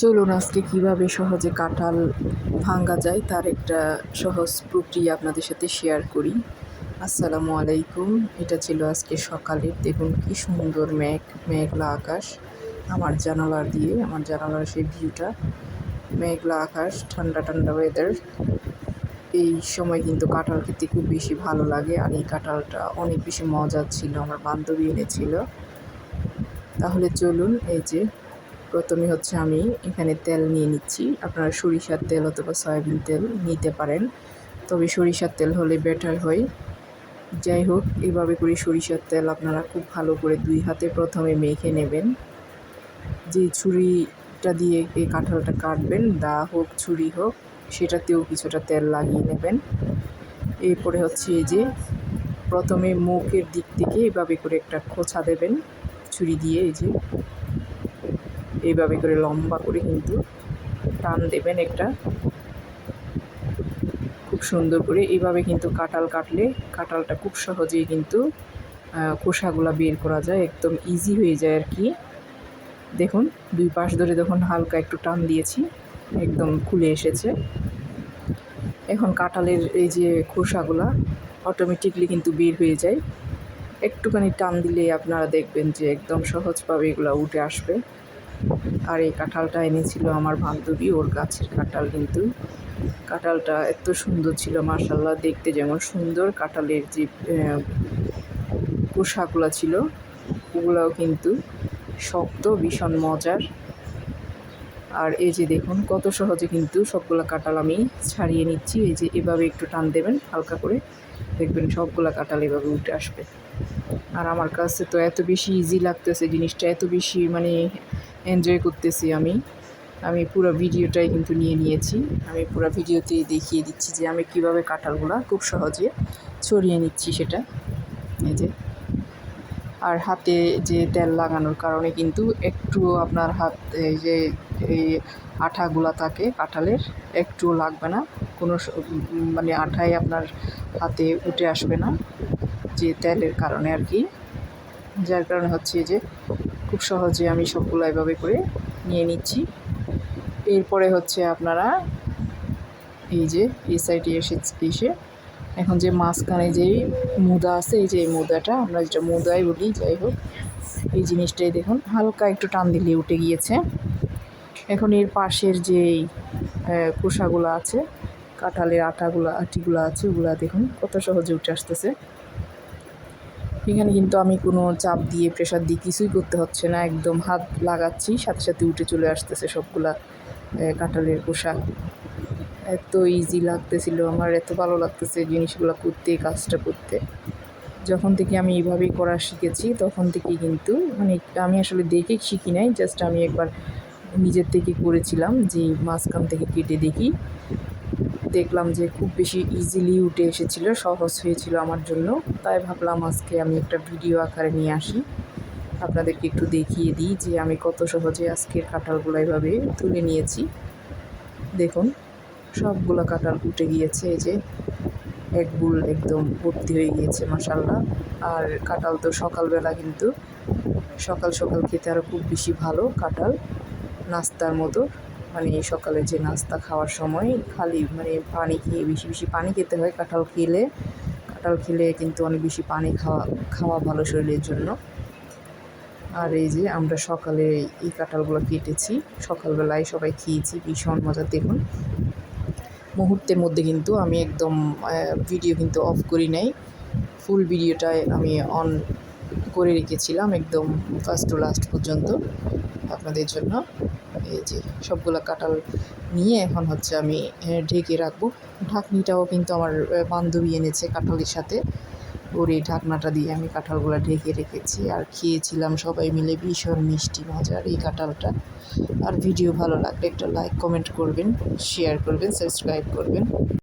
চলুন আজকে কীভাবে সহজে কাঁঠাল ভাঙ্গা যায় তার একটা সহজ প্রক্রিয়া আপনাদের সাথে শেয়ার করি। আসসালামু আলাইকুম। এটা ছিল আজকে সকালের। দেখুন কি সুন্দর মেঘ, মেঘলা আকাশ। আমার জানালা দিয়ে, আমার জানালার সেই ভিউটা মেঘলা আকাশ, ঠান্ডা ঠান্ডা ওয়েদার এই সময় কিন্তু কাঁঠাল খেতে খুব বেশি ভালো লাগে আর এই কাঁঠালটা অনেক বেশি মজার ছিল, আমার বান্ধবী এনেছিল। তাহলে চলুন এই যে প্রথমে হচ্ছে আমি এখানে তেল নিয়ে নিচ্ছি। আপনারা সরিষার তেল অথবা সয়াবিন তেল নিতে পারেন। তবে সরিষার তেল হলে বেটার হয়। যাই হোক, এভাবে করে সরিষার তেল আপনারা খুব ভালো করে দুই হাতে প্রথমে মেখে নেবেন। যে ছুরিটা দিয়ে এই কাঁঠালটা কাটবেন, দা হোক, ছুরি হোক, সেটাতেও কিছুটা তেল লাগিয়ে নেবেন। এরপরে হচ্ছে এই যে প্রথমে মুখের দিক থেকে এভাবে করে একটা খোঁচা দেবেন। ছুরি দিয়ে এই যে এইভাবে করে লম্বা করে কিন্তু টান দেবেন একটা। খুব সুন্দর করে এইভাবে কিন্তু কাঁঠাল কাটলে কাঁঠালটা খুব সহজেই কিন্তু খোসাগুলা বের করা যায়, একদম ইজি হয়ে যায় আর কি। দেখুন, দুই পাশ ধরে যখন হালকা একটু টান দিয়েছি, একদম খুলে এসেছে। এখন কাঁঠালের এই যে খোসাগুলা অটোমেটিকলি কিন্তু বের হয়ে যায়। একটুখানি টান দিলে আপনারা দেখবেন যে একদম সহজভাবে এগুলো উঠে আসবে। আর এই কাঁঠালটা এনেছিল আমার বান্ধবী, ওর গাছের কাঁঠাল কিন্তু। কাঁঠালটা এত সুন্দর ছিল মার্শাল্লাহ দেখতে যেমন সুন্দর। কাঁঠালের যে পোশাকগুলো ছিল, ওগুলোও কিন্তু শক্ত, ভীষণ মজার। আর এই যে দেখুন, কত সহজে কিন্তু সবগুলো কাঁঠাল আমি ছাড়িয়ে নিচ্ছি। এই যে এভাবে একটু টান দেবেন, হালকা করে দেখবেন সবগুলো কাঁঠাল এভাবে উঠে আসবে। আর আমার কাছে তো এত বেশি ইজি লাগতেছে জিনিসটা, এত বেশি মানে এনজয় করতেছি আমি। আমি পুরো ভিডিওটাই কিন্তু নিয়ে নিয়েছি। আমি পুরো ভিডিওতেই দেখিয়ে দিচ্ছি যে আমি কীভাবে কাঁঠালগুলো খুব সহজে ছড়িয়ে নিচ্ছি সেটা। এই যে। আর হাতে যে তেল লাগানোর কারণে কিন্তু একটু আপনার হাত যে, এই আঠাগুলা থাকে কাঁঠালের, একটুও লাগবে না। কোনো মানে আঠাই আপনার হাতে উঠে আসবে না যে তেলের কারণে আর কি। যার কারণে হচ্ছে যে খুব সহজে আমি সবগুলো এভাবে করে নিয়ে নিচ্ছি। এরপরে হচ্ছে আপনারা এই যে এই সাইডে এসে এসে এখন যে মাঝখানে যেই মুদা আছে, এই যে এই মুদাটা, আমরা যেটা মুদাই বলি, যাই হোক, এই জিনিসটাই দেখুন, হালকা একটু টান দিলে উঠে গিয়েছে। এখন এর পাশের যেই খোসাগুলো আছে, কাঁঠালের আটাগুলো, আটিগুলো আছে, ওগুলো দেখুন কত সহজে উঠে আসতেছে। এখানে কিন্তু আমি কোনো চাপ দিয়ে প্রেশার দিয়ে কিছুই করতে হচ্ছে না। একদম হাত লাগাচ্ছি, সাথে সাথে উঠে চলে আসতেছে সবগুলা কাঁঠালের পোশাক এত ইজি লাগতেছিল, আমার এত ভালো লাগতেছে জিনিসগুলো করতে, কাজটা করতে। যখন থেকে আমি এইভাবেই করা শিখেছি, তখন থেকেই কিন্তু মানে আমি আসলে দেখে শিখি নাই জাস্ট আমি একবার নিজের থেকে করেছিলাম, যে মাঝখান থেকে কেটে দেখি। দেখলাম যে খুব বেশি ইজিলি উঠে এসেছিল, সহজ হয়েছিল আমার জন্য। তাই ভাবলাম আজকে আমি একটা ভিডিও আকারে নিয়ে আসি। আপনাদেরকে একটু দেখিয়ে দিই যে আমি কত সহজে আজকের কাঁঠালগুলো এভাবে তুলে নিয়েছি। দেখুন, সবগুলো কাঁঠাল উঠে গিয়েছে, এই যে এক বুল একদম ভর্তি হয়ে গিয়েছে মশাল্লা আর কাঁঠাল তো সকালবেলা কিন্তু সকাল সকাল খেতে আরও খুব বেশি ভালো কাঁঠাল। নাস্তার মতো। মানে সকালে যে নাস্তা খাওয়ার সময় খালি মানে পানি খেয়ে বেশি বেশি পানি খেতে হয় কাঁঠাল খেলে। কাঁঠাল খেলে কিন্তু অনেক বেশি পানি খাওয়া খাওয়া ভালো শরীরের জন্য। আর এই যে আমরা সকালে এই কাঁঠালগুলো কেটেছি। সকালবেলায় সবাই খেয়েছি, ভীষণ মজা। দেখুন, মুহূর্তের মধ্যে কিন্তু আমি একদম ভিডিও কিন্তু অফ করি নাই। ফুল ভিডিওটায় আমি অন করে রেখেছিলাম একদম ফার্স্ট টু লাস্ট পর্যন্ত আপনাদের জন্য। এই যে সবগুলো কাঁঠাল নিয়ে এখন হচ্ছে আমি ঢেকে রাখব। ঢাকনিটাও কিন্তু আমার বান্ধবী এনেছে কাঁঠালের সাথে। ওর এই ঢাকনাটা দিয়ে আমি কাঁঠালগুলো ঢেকে রেখেছি। আর খেয়েছিলাম সবাই মিলে ভীষণ মিষ্টি মজার এই কাঁঠালটা। আর ভিডিও ভালো লাগলে একটা লাইক, কমেন্ট করবেন, শেয়ার করবেন, সাবস্ক্রাইব করবেন।